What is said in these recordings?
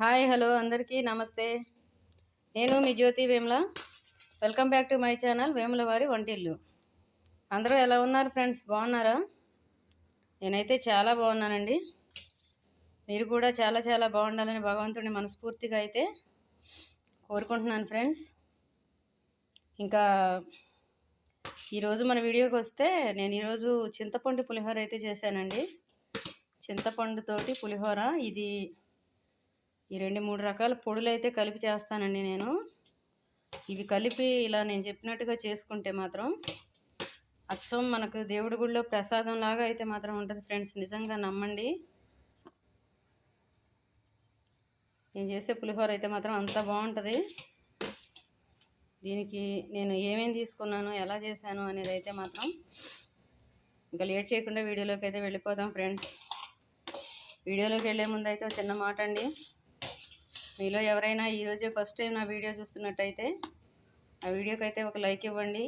Hi hello అందరికీ నమస్తే. నేను మీ Jyothi Vemula. Welcome back to my channel Vemula వారి వంటిల్లు. అందరూ ఎలా ఉన్నారు ఫ్రెండ్స్? బాగున్నారా? నేనైతే చాలా బాగున్నానండి. మీరు కూడా చాలా చాలా బాగుండాలని భగవంతుడిని మనస్ఫూర్తిగా అయితే కోరుకుంటున్నాను ఫ్రెండ్స్. ఇంకా ఈరోజు మన వీడియోకి వస్తే నేను ఈరోజు చింతపండు పులిహోర అయితే చేశానండి. చింతపండుతోటి పులిహోర. ఇది ఈ రెండు మూడు రకాల పొడులు అయితే కలిపి చేస్తానండి నేను. ఇవి కలిపి ఇలా నేను చెప్పినట్టుగా చేసుకుంటే మాత్రం అచ్చం మనకు దేవుడి గుడిలో ప్రసాదం లాగా అయితే మాత్రం ఉంటుంది ఫ్రెండ్స్. నిజంగా నమ్మండి. నేను చేసే పులిహోర అయితే మాత్రం అంత బాగుంటుంది. దీనికి నేను ఏమేమి తీసుకున్నాను ఎలా చేశాను అనేది అయితే మాత్రం ఇంకా లేట్ చేయకుండా వీడియోలోకి అయితే వెళ్ళిపోదాం ఫ్రెండ్స్. వీడియోలోకి వెళ్ళే ముందు అయితే ఒక చిన్న మాట అండి. మీలో ఎవరైనా ఈరోజే ఫస్ట్ టైం నా వీడియో చూస్తున్నట్టయితే ఆ వీడియోకి అయితే ఒక లైక్ ఇవ్వండి.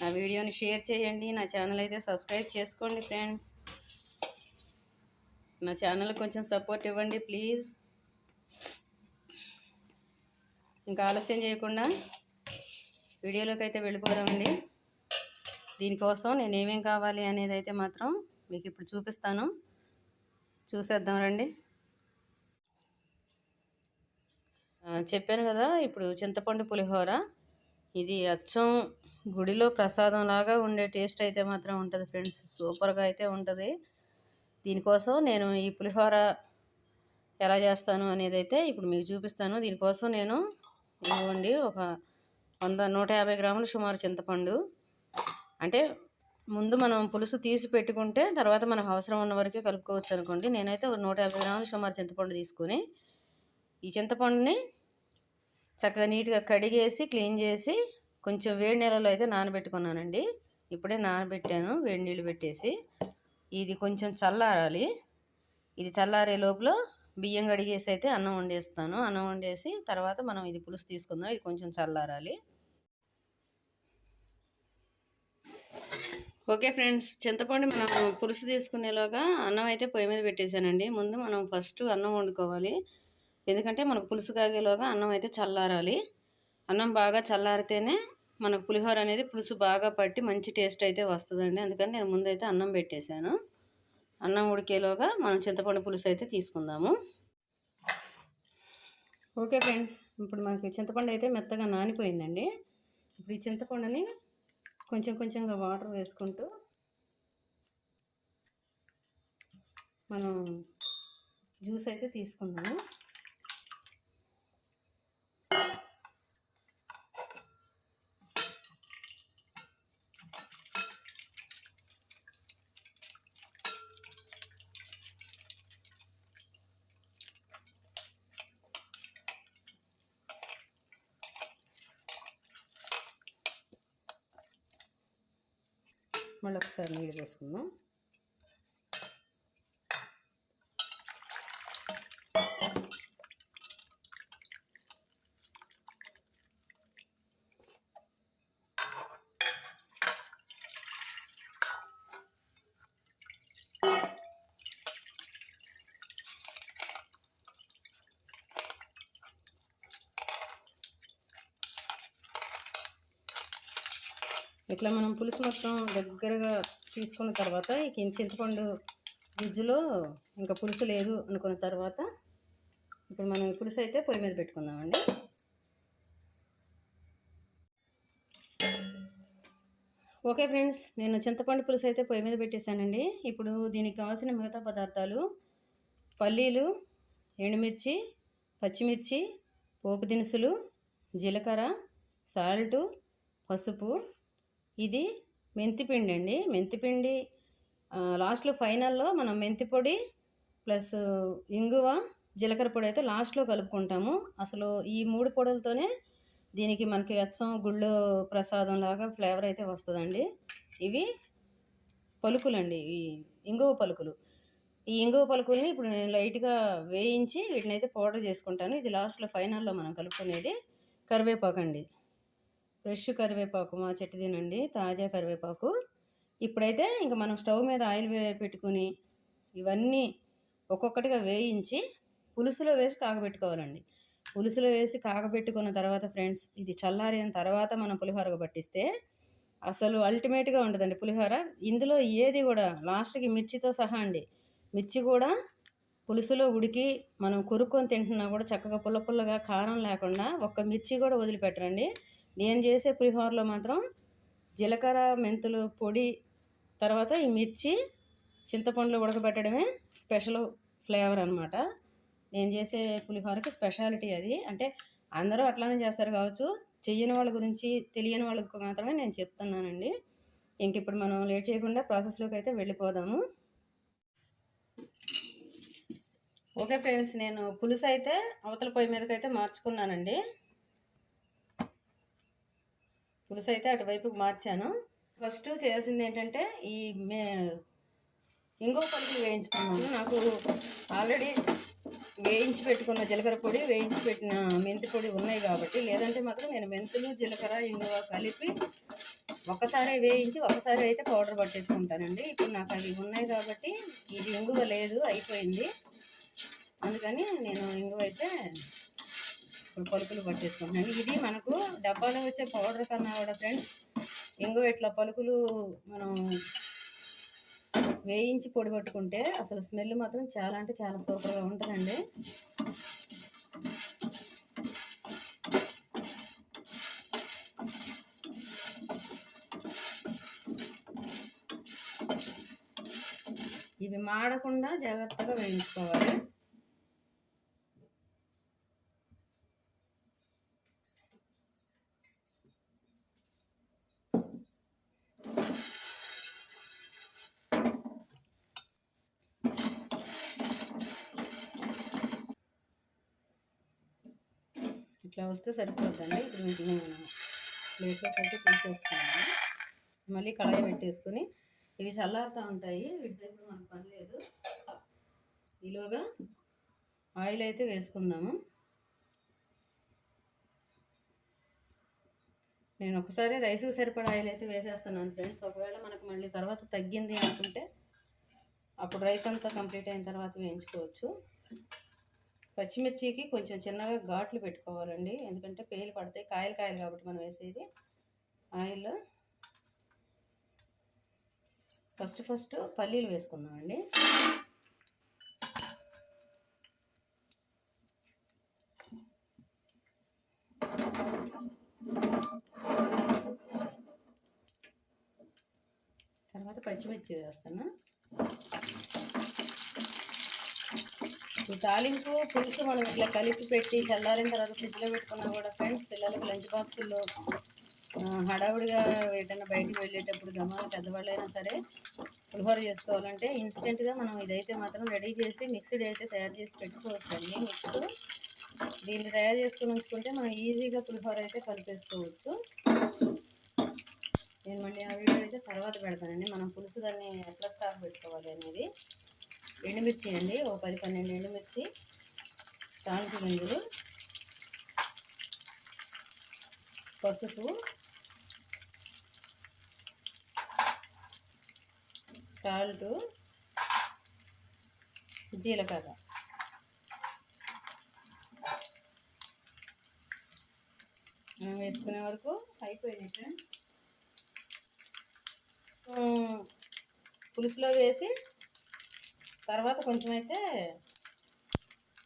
నా వీడియోని షేర్ చేయండి. నా ఛానల్ అయితే సబ్స్క్రైబ్ చేసుకోండి ఫ్రెండ్స్. నా ఛానల్ కొంచెం సపోర్ట్ ఇవ్వండి ప్లీజ్. ఇంకా ఆలస్యం చేయకుండా వీడియోలోకి అయితే వెళ్ళిపోదామండి. దీనికోసం నేను ఏమేం కావాలి అనేది అయితే మాత్రం మీకు ఇప్పుడు చూపిస్తాను. చూసేద్దాం రండి ఆ, చెప్పాను కదా ఇప్పుడు చింతపండు పులిహోర. ఇది అచ్చం గుడిలో ప్రసాదం లాగా ఉండే టేస్ట్ అయితే మాత్రం ఉంటుంది ఫ్రెండ్స్ సూపర్గా అయితే ఉంటుంది. దీనికోసం నేను ఈ పులిహోర ఎలా చేస్తాను అనేది అయితే ఇప్పుడు మీకు చూపిస్తాను. దీనికోసం నేను ఇవ్వండి ఒక వంద నూట యాభై గ్రాములు సుమారు చింతపండు. అంటే ముందు మనం పులుసు తీసి పెట్టుకుంటే తర్వాత మనకు అవసరం ఉన్న వరకే కలుపుకోవచ్చు అనుకోండి. నేనైతే ఒక నూట యాభై గ్రాములు సుమారు చింతపండు తీసుకొని ఈ చింతపండుని చక్కగా నీట్గా కడిగేసి క్లీన్ చేసి కొంచెం వేడి నీళ్ళలో అయితే నానబెట్టుకున్నానండి. ఇప్పుడే నానబెట్టాను వేడి నీళ్ళు పెట్టేసి. ఇది కొంచెం చల్లారాలి. ఇది చల్లారే లోపల బియ్యం కడిగేసి అయితే అన్నం వండేస్తాను. అన్నం వండేసి తర్వాత మనం ఇది పులుసు తీసుకుందాం. ఇది కొంచెం చల్లారాలి. ఓకే ఫ్రెండ్స్ చింతపండు మనం పులుసు తీసుకునేలోగా అన్నం అయితే పొయ్యి మీద పెట్టేశానండి. ముందు మనం ఫస్ట్ అన్నం వండుకోవాలి. ఎందుకంటే మనకు పులుసు కాగేలోగా అన్నం అయితే చల్లారాలి. అన్నం బాగా చల్లారితేనే మనకు పులిహోర అనేది పులుసు బాగా పట్టి మంచి టేస్ట్ అయితే వస్తుందండి. అందుకని నేను ముందైతే అన్నం పెట్టేశాను. అన్నం ఉడికేలోగా మనం చింతపండు పులుసు అయితే తీసుకుందాము. ఓకే ఫ్రెండ్స్ ఇప్పుడు మనకి చింతపండు అయితే మెత్తగా నానిపోయిందండి. ఇప్పుడు ఈ చింతపండుని కొంచెం కొంచెంగా వాటర్ వేసుకుంటూ మనం జ్యూస్ అయితే తీసుకుందాము మళ్ళీ ఒకసారి నీళ్ళు పోసుకుందాం. ఇట్లా మనం పులుసు మొత్తం దగ్గరగా తీసుకున్న తర్వాత ఇక చింతపండు గుజ్జులో ఇంకా పులుసు లేదు అనుకున్న తర్వాత ఇప్పుడు మనం పులుసు అయితే పొయ్యి మీద పెట్టుకుందామండి. ఓకే ఫ్రెండ్స్ నేను చింతపండు పులుసు అయితే పొయ్యి మీద పెట్టేశానండి. ఇప్పుడు దీనికి కావాల్సిన మిగతా పదార్థాలు పల్లీలు ఎండుమిర్చి పచ్చిమిర్చి పోపు దినుసులు జీలకర్ర సాల్టు పసుపు ఇది మెంతిపిండి అండి. మెంతిపిండి లాస్ట్లో ఫైనల్లో మనం మెంతి పొడి ప్లస్ ఇంగువ జీలకర్ర పొడి అయితే లాస్ట్లో కలుపుకుంటాము. అసలు ఈ మూడు పొడులతోనే దీనికి మనకి అచ్చం గుళ్ళో ప్రసాదం లాగా ఫ్లేవర్ అయితే వస్తుందండి. ఇవి పలుకులండి ఈ ఇంగువ పలుకులు. ఈ ఇంగువ పలుకుల్ని ఇప్పుడు నేను లైట్గా వేయించి వీటిని అయితే పౌడర్ చేసుకుంటాను. ఇది లాస్ట్లో ఫైనల్లో మనం కలుపుకునేది కరివేపాకు అండి ఫ్రెష్ కరివేపాకు మా చెట్టు తినండి తాజా కరివేపాకు. ఇప్పుడైతే ఇంకా మనం స్టవ్ మీద ఆయిల్ పెట్టుకుని ఇవన్నీ ఒక్కొక్కటిగా వేయించి పులుసులో వేసి కాగబెట్టుకోవాలండి. పులుసులో వేసి కాగబెట్టుకున్న తర్వాత ఫ్రెండ్స్ ఇది చల్లారిన తర్వాత మనం పులిహోరకు పట్టిస్తే అసలు అల్టిమేట్గా ఉంటుందండి పులిహోర. ఇందులో ఏది కూడా లాస్ట్కి మిర్చితో సహా అండి. మిర్చి కూడా పులుసులో ఉడికి మనం కొరుక్కొని తింటున్నా కూడా చక్కగా పుల్ల పుల్లగా కారం లేకుండా ఒక్క మిర్చి కూడా వదిలిపెట్టరండి. నేను చేసే పులిహోరలో మాత్రం జీలకర్ర మెంతులు పొడి తర్వాత ఈ మిర్చి చింతపండులో ఉడకబెట్టడమే స్పెషల్ ఫ్లేవర్ అనమాట నేను చేసే పులిహోరకి స్పెషాలిటీ అది. అంటే అందరూ అట్లానే చేస్తారు కావచ్చు. చెయ్యని వాళ్ళ గురించి తెలియని వాళ్ళకి మాత్రమే నేను చెప్తున్నానండి. ఇంక ఇప్పుడు మనం లేట్ చేయకుండా ప్రాసెస్లోకి అయితే వెళ్ళిపోదాము. ఓకే ఫ్రెండ్స్ నేను పులుసు అయితే అవతల పొయ్యి మీదకైతే అయితే మార్చుకున్నానండి. పులుసు అయితే అటువైపుకి మార్చాను. ఫస్ట్ చేయాల్సింది ఏంటంటే ఈ మే ఇంకో పలుకులు వేయించుకున్నాను. నాకు ఆల్రెడీ వేయించి పెట్టుకున్న జీలకర్ర పొడి వేయించి పెట్టిన మెంతి పొడి ఉన్నాయి కాబట్టి లేదంటే మాత్రం నేను మెంతులు జీలకర్ర ఇంగువ కలిపి ఒకసారి వేయించి ఒకసారి అయితే పౌడర్ పట్టేసుకుంటానండి. ఇప్పుడు నాకు అవి ఉన్నాయి కాబట్టి ఇది ఇంగువ లేదు అయిపోయింది. అందుకని నేను ఇంగువ అయితే ఇప్పుడు పలుకులు పట్టేసుకుంటున్నాను. ఇది మనకు డబ్బాలో వచ్చే పౌడర్ కన్నా కూడా ఫ్రెండ్స్ ఇంకో ఇట్లా పలుకులు మనం వేయించి పొడి పట్టుకుంటే అసలు స్మెల్ మాత్రం చాలా అంటే చాలా సూపర్గా ఉంటుందండి. ఇవి మాడకుండా జాగ్రత్తగా వేయించుకోవాలి. ఇట్లా వస్తే సరిపోతుందండి ఇప్పుడు వీటిని మనం ప్లేట్లో పెట్టి తీసేసుకున్నాము మళ్ళీ కళాయి పెట్టేసుకుని ఇవి చల్లారుతూ ఉంటాయి. వీటితో ఇప్పుడు మనకు పని లేదు. ఈలోగా ఆయిల్ అయితే వేసుకుందాము. నేను ఒకసారి రైస్కి సరిపడా ఆయిల్ అయితే వేసేస్తున్నాను ఫ్రెండ్స్. ఒకవేళ మనకు మళ్ళీ తర్వాత తగ్గింది అనుకుంటే అప్పుడు రైస్ అంతా కంప్లీట్ అయిన తర్వాత వేయించుకోవచ్చు. పచ్చిమిర్చికి కొంచెం చిన్నగా ఘాట్లు పెట్టుకోవాలండి. ఎందుకంటే పేలు పడతాయి. కాయలు కాయలు కాబట్టి మనం వేసేది. ఆయిల్ ఫస్ట్ ఫస్ట్ పల్లీలు వేసుకుందామండి. తర్వాత పచ్చిమిర్చి వేస్తాను ఈ తాలింపు పులుసు మనం ఇట్లా కలిపి పెట్టి చల్లారిన తర్వాత ఫ్రిడ్జ్లో పెట్టుకున్నా కూడా ఫ్రెండ్స్ పిల్లలకు లంచ్ బాక్సుల్లో హడావుడిగా ఏదైనా బయటకు వెళ్ళేటప్పుడు గమాల పెద్దవాళ్ళైనా సరే పులిహోర చేసుకోవాలంటే ఇన్స్టెంట్గా మనం ఇదైతే మాత్రం రెడీ చేసి మిక్స్డ్ అయితే తయారు చేసి పెట్టుకోవచ్చండి మిక్స్ దీన్ని తయారు చేసుకుని ఉంచుకుంటే మనం ఈజీగా పులిహోర అయితే కలిపేసుకోవచ్చు. నేను మళ్ళీ ఆ వీడియో అయితే తర్వాత పెడతానండి. మనం పులుసు దాన్ని ఎట్లా స్టాక్ పెట్టుకోవాలి అనేది. ఎండుమిర్చి అండి ఓ పది పన్నెండు ఎండుమిర్చి తాలింపు గింజలు పసుపు సాల్ట్ జీలకర్ర. వేసుకునే వరకు అయిపోయింది ఫ్రెండ్ పులుసులో వేసి తర్వాత కొంచెం అయితే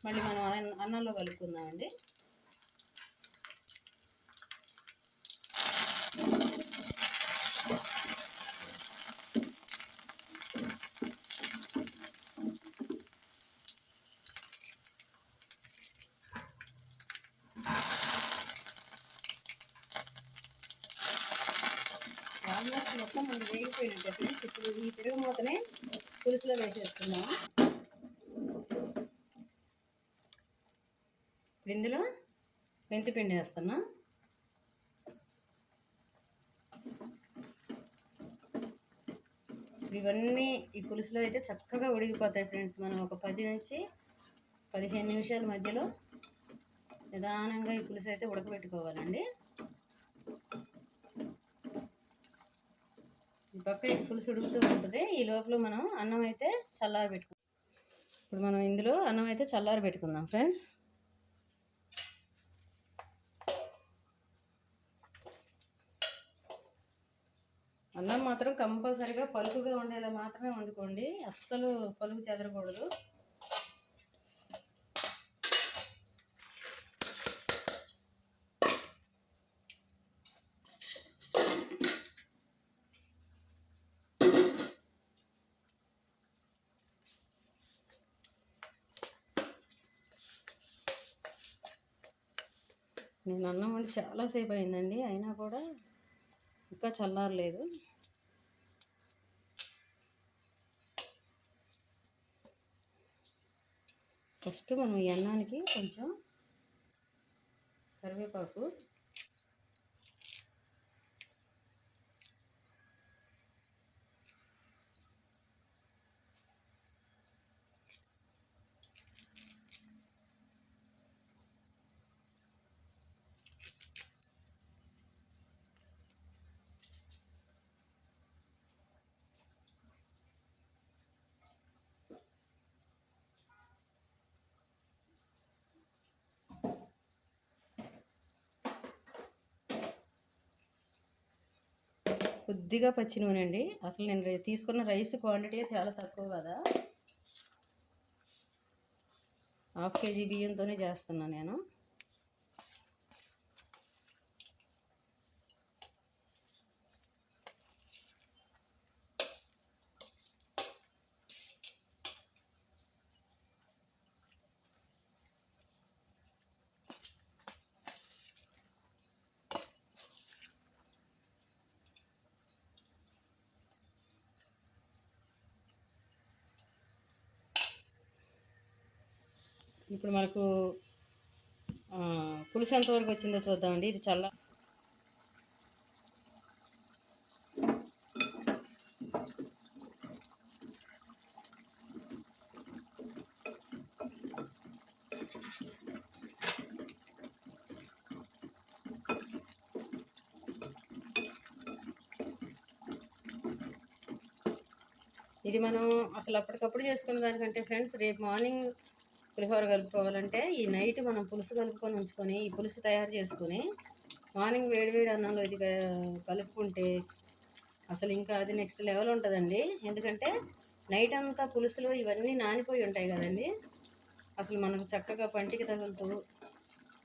మళ్ళీ మనం అన్నంలో కలుపుకుందామండి. ఆల్మోస్ట్ మొత్తం మనం వేగిపోయినట్టు ఇప్పుడు ఈ పెరుగు మూతనే పులుసులో వేసేస్తున్నాం ఇప్పుడు ఇందులో మెంతిపిండి వేస్తున్నా. ఇవన్నీ ఈ పులుసులో అయితే చక్కగా ఉడికిపోతాయి ఫ్రెండ్స్. మనం ఒక పది నుంచి పదిహేను నిమిషాల మధ్యలో నిదానంగా ఈ పులుసు అయితే ఉడకబెట్టుకోవాలండి. పక్క పులుసు ఉడుకుతూ ఉంటుంది. ఈ లోపల మనం అన్నం అయితే చల్లారి పెట్టుకుందాం. ఇప్పుడు మనం ఇందులో అన్నం అయితే చల్లారి పెట్టుకుందాం ఫ్రెండ్స్. అన్నం మాత్రం కంపల్సరిగా పలుకుగా ఉండేలా మాత్రమే వండుకోండి. అస్సలు పలుకు చెదరకూడదు. నేను అన్నం వండి చాలాసేపు అయిందండి అయినా కూడా ఇంకా చల్లారలేదు. ఫస్ట్ మనం ఈ అన్నానికి కొంచెం కరివేపాకు కొద్దిగా పచ్చి నూనె అండి. అసలు నేను తీసుకున్న రైస్ క్వాంటిటీ చాలా తక్కువ కదా. హాఫ్ కేజీ బియ్యంతోనే చేస్తున్నాను నేను. ఇప్పుడు మనకు పులుసు ఎంతవరకు వచ్చిందో చూద్దామండి. ఇది చల్ల. ఇది మనం అసలు అప్పటికప్పుడు చేసుకున్న దానికంటే ఫ్రెండ్స్ రేపు మార్నింగ్ పులిహోర కలుపుకోవాలంటే ఈ నైట్ మనం పులుసు కలుపుకొని ఉంచుకొని ఈ పులుసు తయారు చేసుకొని మార్నింగ్ వేడివేడి అన్నంలో ఇది కలుపుకుంటే అసలు ఇంకా అది నెక్స్ట్ లెవెల్ ఉంటుందండి. ఎందుకంటే నైట్ అంతా పులుసులో ఇవన్నీ నానిపోయి ఉంటాయి కదండి. అసలు మనకు చక్కగా పంటికి తగులుతూ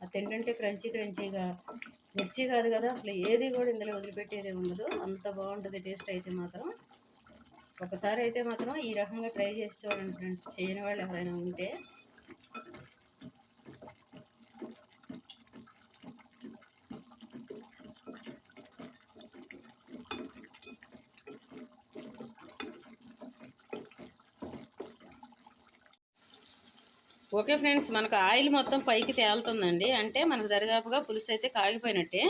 అది తింటుంటే క్రంచీ క్రంచీగా మిర్చి కాదు కదా అసలు ఏది కూడా ఇందులో వదిలిపెట్టేదే ఉండదు. అంత బాగుంటుంది టేస్ట్ అయితే మాత్రం. ఒకసారి అయితే మాత్రం ఈ రకంగా ట్రై చేసి చూడండి ఫ్రెండ్స్. చేయని వాళ్ళు ఎవరైనా ఉంటే ఓకే ఫ్రెండ్స్ మనకు ఆయిల్ మొత్తం పైకి తేలుతుందండి. అంటే మనకు దరిదాపుగా పులుసు అయితే కాగిపోయినట్టే.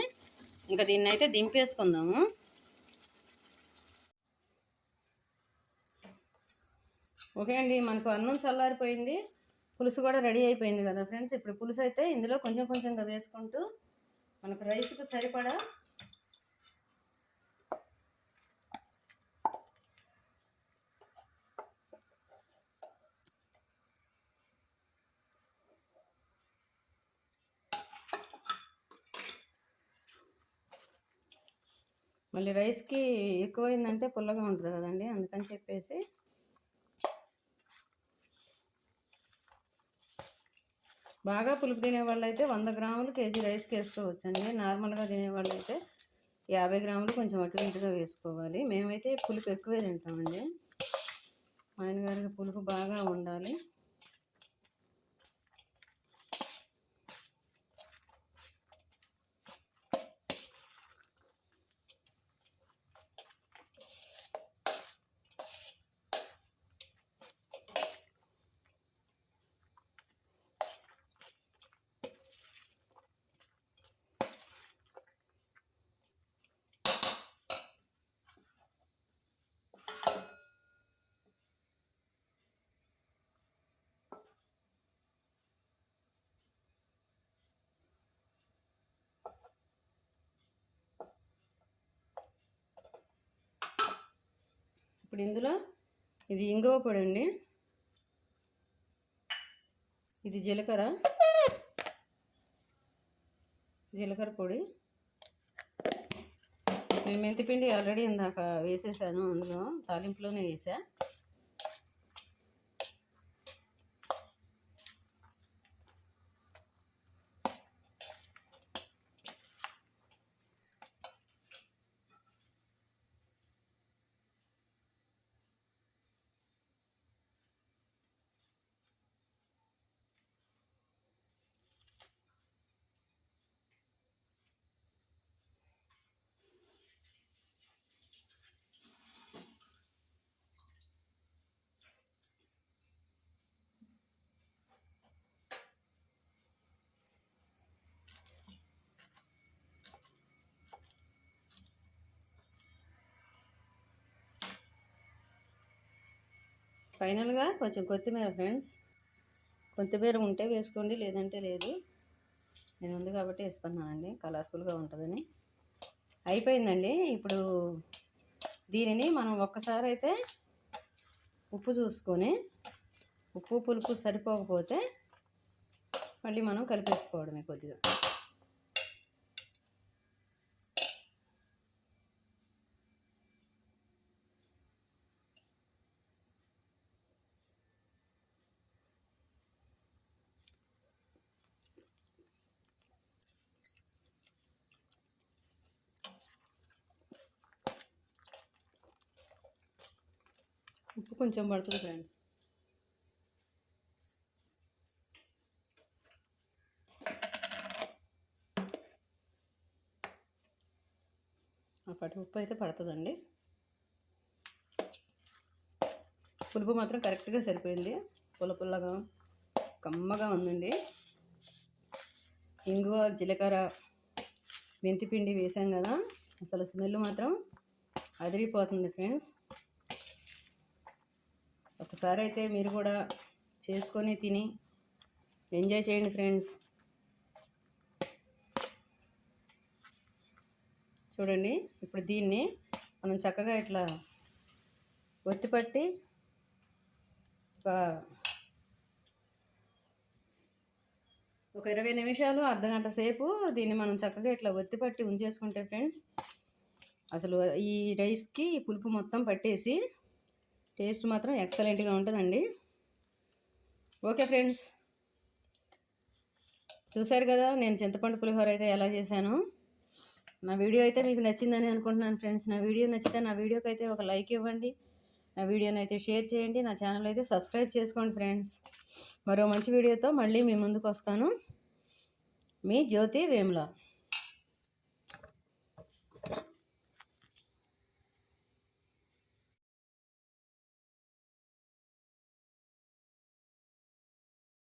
ఇంకా దీన్ని అయితే దింపేసుకుందాము. ఓకే అండి మనకు అన్నం చల్లారిపోయింది. పులుసు కూడా రెడీ అయిపోయింది కదా ఫ్రెండ్స్. ఇప్పుడు పులుసు అయితే ఇందులో కొంచెం కొంచెంగా వేసుకుంటూ మనకు రైస్కి సరిపడా మళ్ళీ రైస్కి ఎక్కువైందంటే పుల్లగా ఉంటుంది కదండి అందుకని చెప్పేసి. బాగా పులుపు తినేవాళ్ళు అయితే వంద గ్రాములు కేజీ రైస్కి వేసుకోవచ్చండి. నార్మల్గా తినే అయితే యాభై గ్రాములు కొంచెం అటు ఇటుగా వేసుకోవాలి. మేమైతే పులుపు ఎక్కువే తింటామండి. మా ఆయన గారికి పులుపు బాగా ఉండాలి. ఇప్పుడు ఇందులో ఇది ఇంగువ పొడి అండి. ఇది జీలకర్ర. జీలకర్ర పొడి. నేను మెంతిపిండి ఆల్రెడీ ఇందాక వేసేసాను అందులో తాలింపులోనే వేసా. ఫైనల్గా కొంచెం కొత్తిమీర ఫ్రెండ్స్. కొత్తిమీర ఉంటే వేసుకోండి లేదంటే లేదు. నేను ఉంది కాబట్టి ఇస్తున్నానండి కలర్ఫుల్గా ఉంటుందని. అయిపోయిందండి. ఇప్పుడు దీనిని మనం ఒక్కసారి అయితే ఉప్పు చూసుకొని ఉప్పు పులుపు సరిపోకపోతే మళ్ళీ మనం కలిపేసుకోవడమే కొద్దిగా ఉప్పు కొంచెం పడుతుంది ఫ్రెండ్స్. అప్పటి ఉప్పు అయితే పడుతుందండి. పులుపు మాత్రం కరెక్ట్గా సరిపోయింది. పుల్ల పుల్లగా కమ్మగా ఉందండి. ఇంగువ జీలకర్ర మెంతిపిండి వేసాం కదా. అసలు స్మెల్ మాత్రం అదిరిపోతుంది ఫ్రెండ్స్. ఒకసారి అయితే మీరు కూడా చేసుకొని తిని ఎంజాయ్ చేయండి ఫ్రెండ్స్. చూడండి ఇప్పుడు దీన్ని మనం చక్కగా ఇట్లా ఒత్తిపట్టి ఒక ఒక ఇరవై నిమిషాలు అర్ధ గంట సేపు దీన్ని మనం చక్కగా ఇట్లా ఒత్తిపట్టి ఉంచేసుకుంటే ఫ్రెండ్స్ అసలు ఈ రైస్కి పులుపు మొత్తం పట్టేసి టేస్ట్ మాత్రం ఎక్సలెంట్గా ఉంటుందండి. Okay friends. చూశారు కదా నేను చింతపండు పులిహోర అయితే ఎలా చేశాను. నా వీడియో అయితే మీకు నచ్చిందని అనుకుంటున్నాను ఫ్రెండ్స్. నా వీడియో నచ్చితే నా వీడియోకి అయితే ఒక లైక్ ఇవ్వండి. నా వీడియోని అయితే షేర్ చేయండి. నా ఛానల్ అయితే సబ్స్క్రైబ్ చేసుకోండి ఫ్రెండ్స్. మరో మంచి వీడియోతో మళ్ళీ మీ ముందుకు వస్తాను. మీ జ్యోతి వేముల.